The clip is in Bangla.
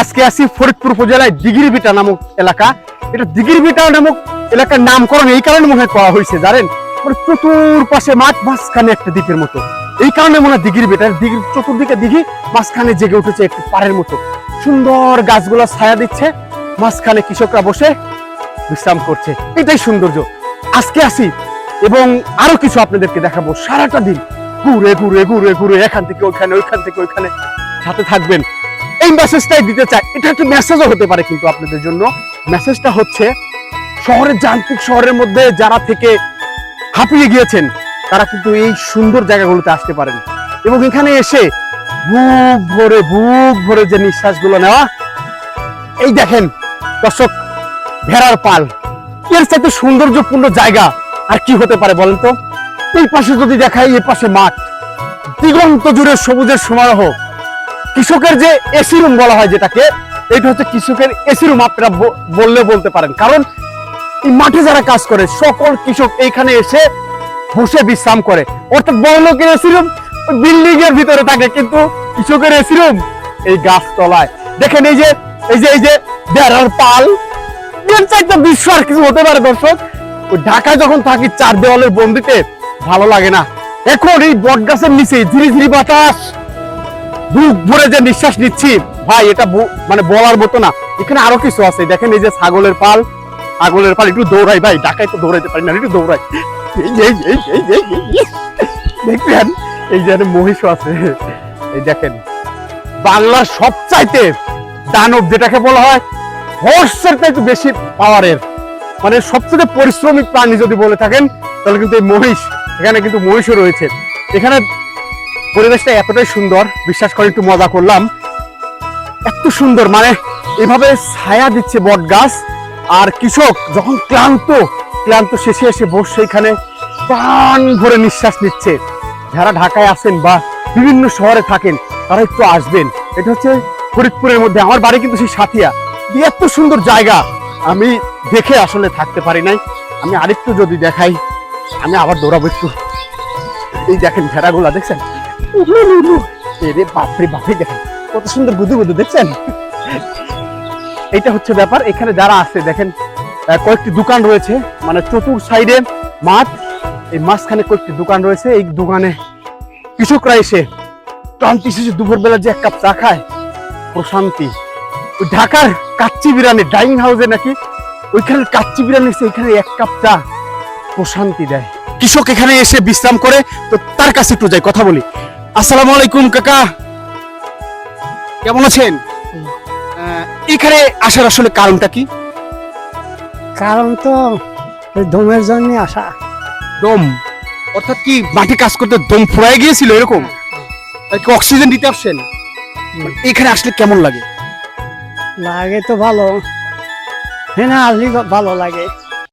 আজকে আছি ফরিদপুর উপজেলায় দিগিরবিটা নামক এলাকা। এটা দিগিরবিটা নামক এলাকার নামকরণ এই কারণে মনে করা হয়েছে, জানেন? মানে চতুর্পাশে মাঠ, মাঝখানে একটা দ্বীপের মতো। এই কারণে মনে হয় দিঘির বেটা দিঘির চতুর্দিকে দিঘি, মাঝখানে জেগে উঠেছে একটু পাড়ের মতো। সুন্দর গাছগুলো ছায়া দিচ্ছে, মাঝখানে কৃষকরা বসে বিশ্রাম করছে। এটাই সৌন্দর্য। আজকে আসি এবং আরও কিছু আপনাদেরকে দেখাবো। সারাটা দিন ঘুরে ঘুরে ঘুরে ঘুরে, এখান থেকে ওইখানে, ওইখান থেকে ওইখানে। সাথে থাকবেন। এই মেসেজটাই দিতে চাই। এটা একটা মেসেজও হতে পারে কিন্তু আপনাদের জন্য। মেসেজটা হচ্ছে, শহরের যান্ত্রিক শহরের মধ্যে যারা থেকে হাঁপিয়ে গিয়েছেন, তারা কিন্তু এই সুন্দর জায়গাগুলোতে আসতে পারেন। এবং এখানে এসে বুক ভরে বুক ভরে যে নিঃশ্বাসগুলো নেওয়া, এই দেখেন, দর্শক, ভেড়ার পাল। এর চাইতে সৌন্দর্যপূর্ণ জায়গা আর কি হতে পারে বলেন তো? এই পাশে যদি দেখাই এই পাশে মাঠ। দিগন্ত জুড়ে সবুজের সমারোহ। কৃষকের যে এসি রুম বলা হয় যেটাকে এটা হচ্ছে কৃষকের এসি রুম আপনারা বললে বলতে পারেন। কারণ এই মাঠে যারা কাজ করে, সকল কৃষক এইখানে এসে বসে বিশ্রাম করে। অর্থাৎ বড় এসি রুম বিল্ডিং এর ভিতরে থাকে, কিন্তু কৃষকের এসি রুম এই গাছ তলায় দেখেন এই যে এই যে এই যে, বেড়ার পাল, এর চাইতে বিশ্ব আর কিছু হতে পারে, দর্শক। ওই ঢাকায় যখন থাকি, চার দেওয়ালের বন্দিতে, ভালো লাগে না। এখন এই বট গাছের নিচে ধীরে ধীরে বাতাস। বুক ভরে যে নিঃশ্বাস নিচ্ছি, ভাই, এটা মানে বলার মতো না। এখানে আরও কিছু আছে। দেখেন এই যে ছাগলের পাল ছাগলের পাল একটু দৌড়াই, ভাই, ঢাকায় তো দৌড়াইতে পারি না, একটু দৌড়াই। দেখবেন এই যে একটা মহিষও আছে। এই দেখেন, বাংলার সবচাইতে দানব যেটাকে বলা হয় হর্ষের চাইতে বেশি পাওয়ারের মানে সবচেয়ে পরিশ্রমিক প্রাণী যদি বলে থাকেন, তাহলে কিন্তু এই মহিষ, এখানে কিন্তু মহিষও রয়েছে। এখানে পরিবেশটা এতটাই সুন্দর, বিশ্বাস করে একটু মজা করলাম। এত সুন্দর মানে এভাবে ছায়া দিচ্ছে বট গাছ আর কৃষক যখন ক্লান্ত ক্লান্ত শেষে এসে বসে এখানে প্রাণ ভরে নিঃশ্বাস নিচ্ছে। যারা ঢাকায় আছেন বা বিভিন্ন শহরে থাকেন, তারা একটু আসবেন। এটা হচ্ছে ফরিদপুরের মধ্যে, আমার বাড়ি কিন্তু সেই সাথিয়া। এত সুন্দর জায়গা। আমি দেখে আসলে থাকতে পারি নাই। আমি আরেকটু যদি দেখাই, আমি আবার দৌড়াবো একটু। এই দেখেন ভেড়াগুলা, দেখছেন। কত সুন্দর গুদু গুদু, দেখছেন? এটা হচ্ছে ব্যাপার। এখানে যারা আছে, দেখেন কয়েকটি দোকান রয়েছে। মানে চতুর সাইডে এই মাঝখানে কয়েকটি দোকান রয়েছে। এই দোকানে কৃষকরা এসে যে এক কাপ চা খায়, প্রশান্তি। ওই ঢাকার কাচ্চি বিরিয়ানি, ডাইনিং হাউসে নাকি ওইখানে কাচ্চি বিরিয়ানি এসে এখানে এক কাপ চা প্রশান্তি দেয়। কৃষক এখানে এসে বিশ্রাম করে, তো তার কাছে একটু যাই, কথা বলি। আসসালামু আলাইকুম কাকা। কেমন আছেন? এখানে আসার আসলে কারণটা কি? কারণ তো দমের জন্য আসা। দম। অর্থাৎ কি মাটি কাজ করতে দম ফুরায় গিয়েছিল এরকম? অক্সিজেন দিতে আসছেন? এখানে আসলে কেমন লাগে? লাগে তো ভালো। হ্যাঁ না আসলে ভালো লাগে।